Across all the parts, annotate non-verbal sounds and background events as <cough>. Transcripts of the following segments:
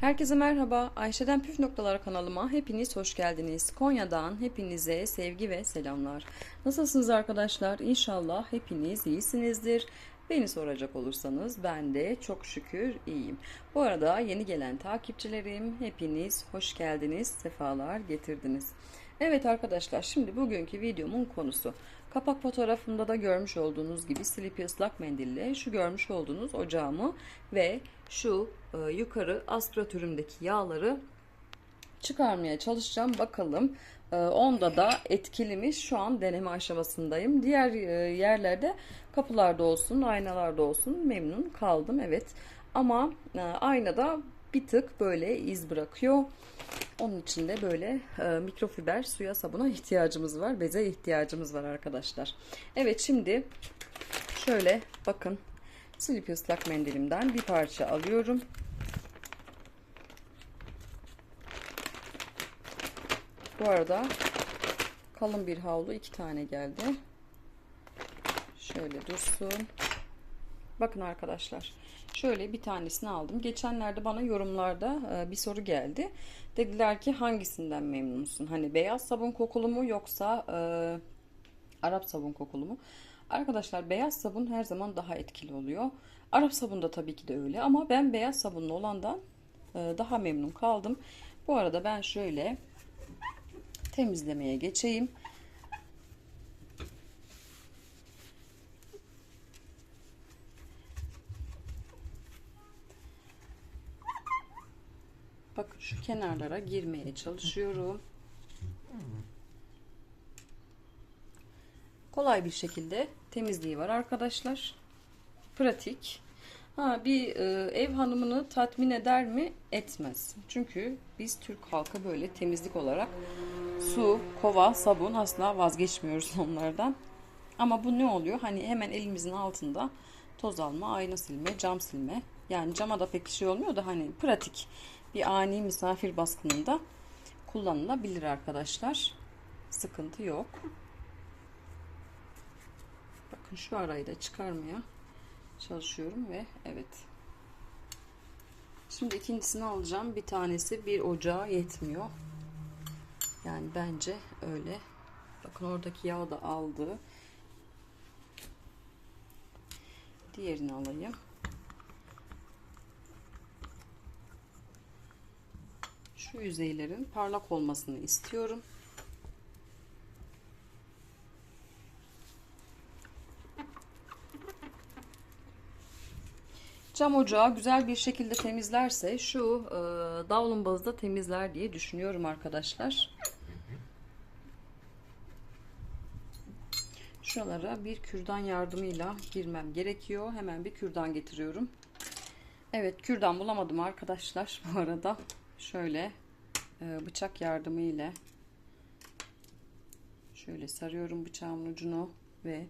Herkese merhaba. Ayşe'den Püf Noktalar kanalıma hepiniz hoş geldiniz. Konya'dan hepinize sevgi ve selamlar. Nasılsınız arkadaşlar? İnşallah hepiniz iyisinizdir. Beni soracak olursanız ben de çok şükür iyiyim. Bu arada yeni gelen takipçilerim hepiniz hoş geldiniz, sefalar getirdiniz. Evet arkadaşlar şimdi bugünkü videomun konusu kapak fotoğrafımda da görmüş olduğunuz gibi silipi ıslak mendille şu görmüş olduğunuz ocağımı ve şu e, yukarı aspiratörümdeki yağları çıkarmaya çalışacağım. Bakalım e, onda da etkiliymiş. Şu an deneme aşamasındayım. Diğer e, yerlerde kapılarda olsun, aynalarda olsun memnun kaldım. Evet. Ama e, aynada bir tık böyle iz bırakıyor. Onun için de böyle e, mikrofiber suya sabuna ihtiyacımız var. Beze ihtiyacımız var arkadaşlar. Evet şimdi şöyle bakın silip ıslak mendilimden bir parça alıyorum. Bu arada kalın bir havlu iki tane geldi. Şöyle dursun. Bakın arkadaşlar. Şöyle bir tanesini aldım. Geçenlerde bana yorumlarda e, bir soru geldi. Dediler ki hangisinden memnunsun? Hani beyaz sabun kokulu mu yoksa e, Arap sabun kokulu mu? Arkadaşlar beyaz sabun her zaman daha etkili oluyor. Arap sabun da tabii ki de öyle ama ben beyaz sabunlu olandan e, daha memnun kaldım. Bu arada ben şöyle temizlemeye geçeyim. Bakın şu kenarlara girmeye çalışıyorum. Kolay bir şekilde temizliği var arkadaşlar. Pratik. Ha, bir e, ev hanımını tatmin eder mi? Etmez. Çünkü biz Türk halkı böyle temizlik olarak su, kova, sabun asla vazgeçmiyoruz <laughs> onlardan. Ama bu ne oluyor? Hani hemen elimizin altında toz alma, ayna silme, cam silme. Yani cama da pek şey olmuyor da hani pratik bir ani misafir baskınında kullanılabilir arkadaşlar. Sıkıntı yok. Bakın şu arayı da çıkarmaya çalışıyorum ve evet. Şimdi ikincisini alacağım. Bir tanesi bir ocağa yetmiyor. Yani bence öyle. Bakın oradaki yağ da aldı. Diğerini alayım. Şu yüzeylerin parlak olmasını istiyorum. Cam ocağı güzel bir şekilde temizlerse şu e, davlumbazı da temizler diye düşünüyorum arkadaşlar. Şuralara bir kürdan yardımıyla girmem gerekiyor. Hemen bir kürdan getiriyorum. Evet kürdan bulamadım arkadaşlar bu arada. Şöyle e, bıçak yardımı ile şöyle sarıyorum bıçağımın ucunu ve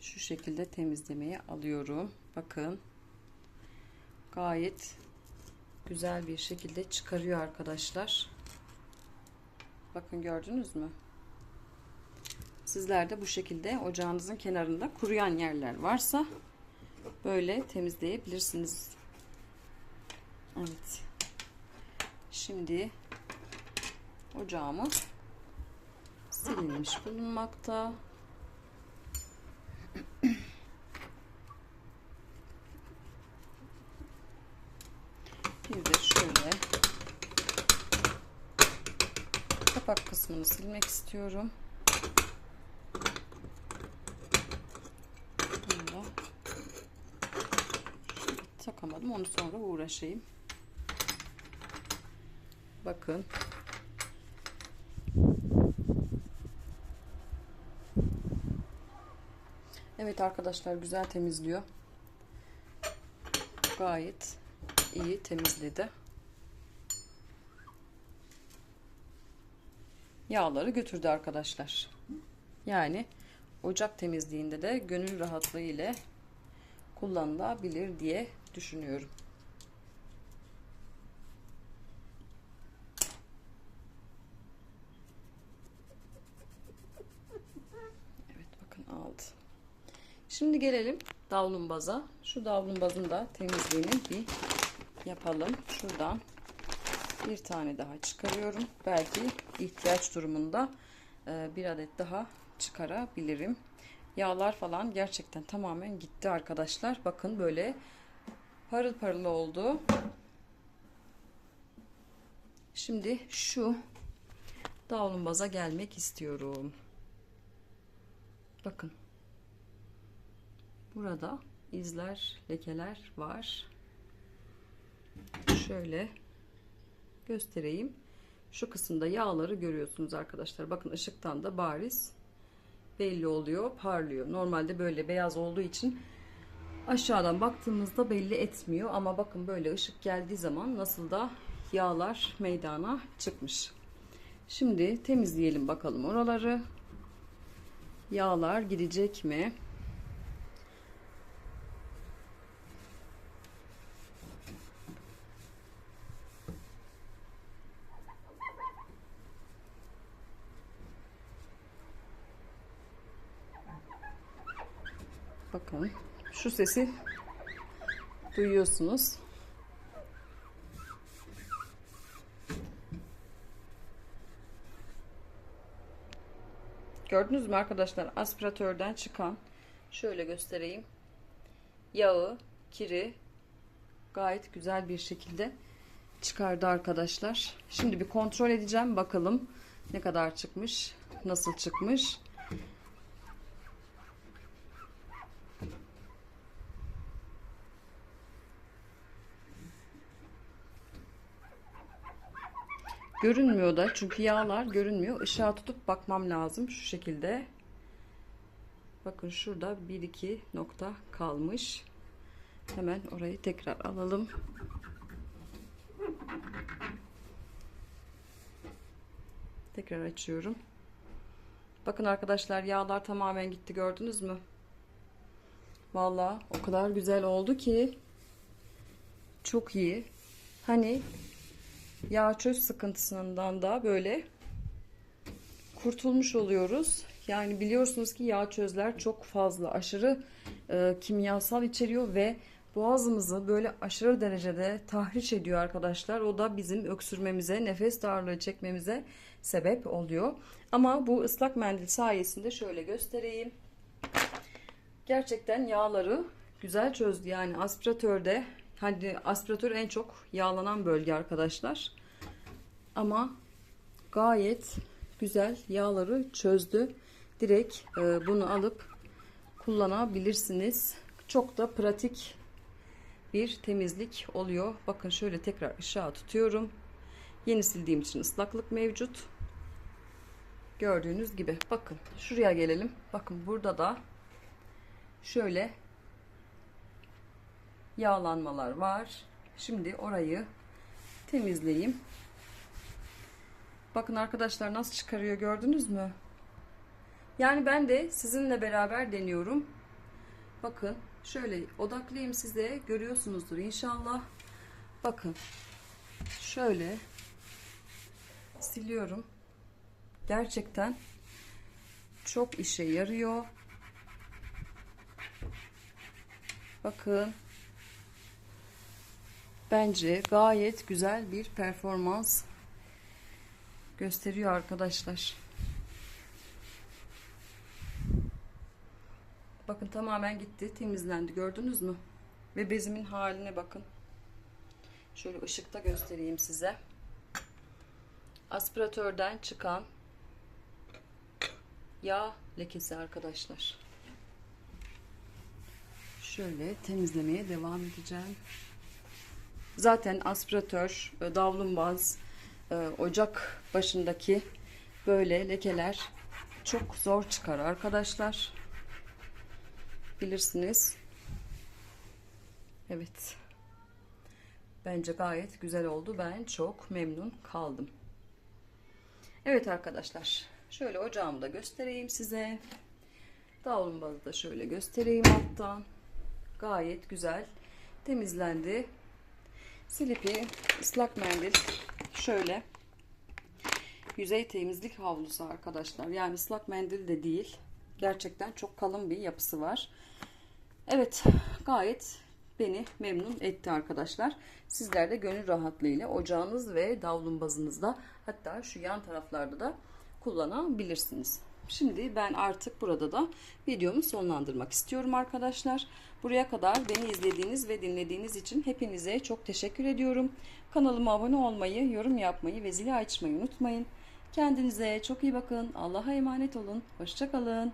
şu şekilde temizlemeye alıyorum. Bakın gayet güzel bir şekilde çıkarıyor arkadaşlar. Bakın gördünüz mü? Sizler de bu şekilde ocağınızın kenarında kuruyan yerler varsa böyle temizleyebilirsiniz. Evet. Şimdi ocağımız silinmiş bulunmakta. Bir de şöyle kapak kısmını silmek istiyorum. Bunu takamadım. Onu sonra uğraşayım. Bakın. Evet arkadaşlar güzel temizliyor. Gayet iyi temizledi. Yağları götürdü arkadaşlar. Yani ocak temizliğinde de gönül rahatlığı ile kullanılabilir diye düşünüyorum. aldı. Şimdi gelelim davlumbaza. Şu davlumbazın da temizliğini bir yapalım. Şuradan Bir tane daha çıkarıyorum. Belki ihtiyaç durumunda e, bir adet daha çıkarabilirim. Yağlar falan gerçekten tamamen gitti arkadaşlar. Bakın böyle parıl parıl oldu. Şimdi şu davlumbaza gelmek istiyorum. Bakın. Burada izler, lekeler var. Şöyle göstereyim. Şu kısımda yağları görüyorsunuz arkadaşlar. Bakın ışıktan da bariz belli oluyor, parlıyor. Normalde böyle beyaz olduğu için aşağıdan baktığımızda belli etmiyor ama bakın böyle ışık geldiği zaman nasıl da yağlar meydana çıkmış. Şimdi temizleyelim bakalım oraları. Yağlar gidecek mi? Bakın sesi duyuyorsunuz. Gördünüz mü arkadaşlar aspiratörden çıkan şöyle göstereyim. Yağı, kiri gayet güzel bir şekilde çıkardı arkadaşlar. Şimdi bir kontrol edeceğim bakalım ne kadar çıkmış, nasıl çıkmış. Görünmüyor da çünkü yağlar görünmüyor. Işığa tutup bakmam lazım şu şekilde. Bakın şurada 1-2 nokta kalmış. Hemen orayı tekrar alalım. Tekrar açıyorum. Bakın arkadaşlar yağlar tamamen gitti gördünüz mü? Vallahi o kadar güzel oldu ki çok iyi. Hani yağ çöz sıkıntısından da böyle kurtulmuş oluyoruz. Yani biliyorsunuz ki yağ çözler çok fazla aşırı e, kimyasal içeriyor ve boğazımızı böyle aşırı derecede tahriş ediyor arkadaşlar. O da bizim öksürmemize, nefes darlığı çekmemize sebep oluyor. Ama bu ıslak mendil sayesinde şöyle göstereyim. Gerçekten yağları güzel çözdü. Yani aspiratörde hani aspiratör en çok yağlanan bölge arkadaşlar. Ama gayet güzel yağları çözdü. Direkt e, bunu alıp kullanabilirsiniz. Çok da pratik bir temizlik oluyor. Bakın şöyle tekrar ışığa tutuyorum. Yeni sildiğim için ıslaklık mevcut. Gördüğünüz gibi. Bakın şuraya gelelim. Bakın burada da şöyle yağlanmalar var. Şimdi orayı temizleyeyim. Bakın arkadaşlar nasıl çıkarıyor gördünüz mü? Yani ben de sizinle beraber deniyorum. Bakın şöyle odaklayayım size görüyorsunuzdur inşallah. Bakın şöyle siliyorum. Gerçekten çok işe yarıyor. Bakın bence gayet güzel bir performans gösteriyor arkadaşlar. Bakın tamamen gitti. Temizlendi. Gördünüz mü? Ve bezimin haline bakın. Şöyle ışıkta göstereyim size. Aspiratörden çıkan yağ lekesi arkadaşlar. Şöyle temizlemeye devam edeceğim. Zaten aspiratör, e, davlumbaz, e, ocak başındaki böyle lekeler çok zor çıkar arkadaşlar. Bilirsiniz. Evet. Bence gayet güzel oldu. Ben çok memnun kaldım. Evet arkadaşlar. Şöyle ocağımı da göstereyim size. Davlumbazı da şöyle göstereyim alttan. Gayet güzel temizlendi. Silipi ıslak mendil şöyle yüzey temizlik havlusu arkadaşlar. Yani ıslak mendil de değil. Gerçekten çok kalın bir yapısı var. Evet gayet beni memnun etti arkadaşlar. Sizler de gönül rahatlığıyla ocağınız ve davlumbazınızda hatta şu yan taraflarda da kullanabilirsiniz. Şimdi ben artık burada da videomu sonlandırmak istiyorum arkadaşlar. Buraya kadar beni izlediğiniz ve dinlediğiniz için hepinize çok teşekkür ediyorum. Kanalıma abone olmayı, yorum yapmayı ve zili açmayı unutmayın. Kendinize çok iyi bakın. Allah'a emanet olun. Hoşçakalın.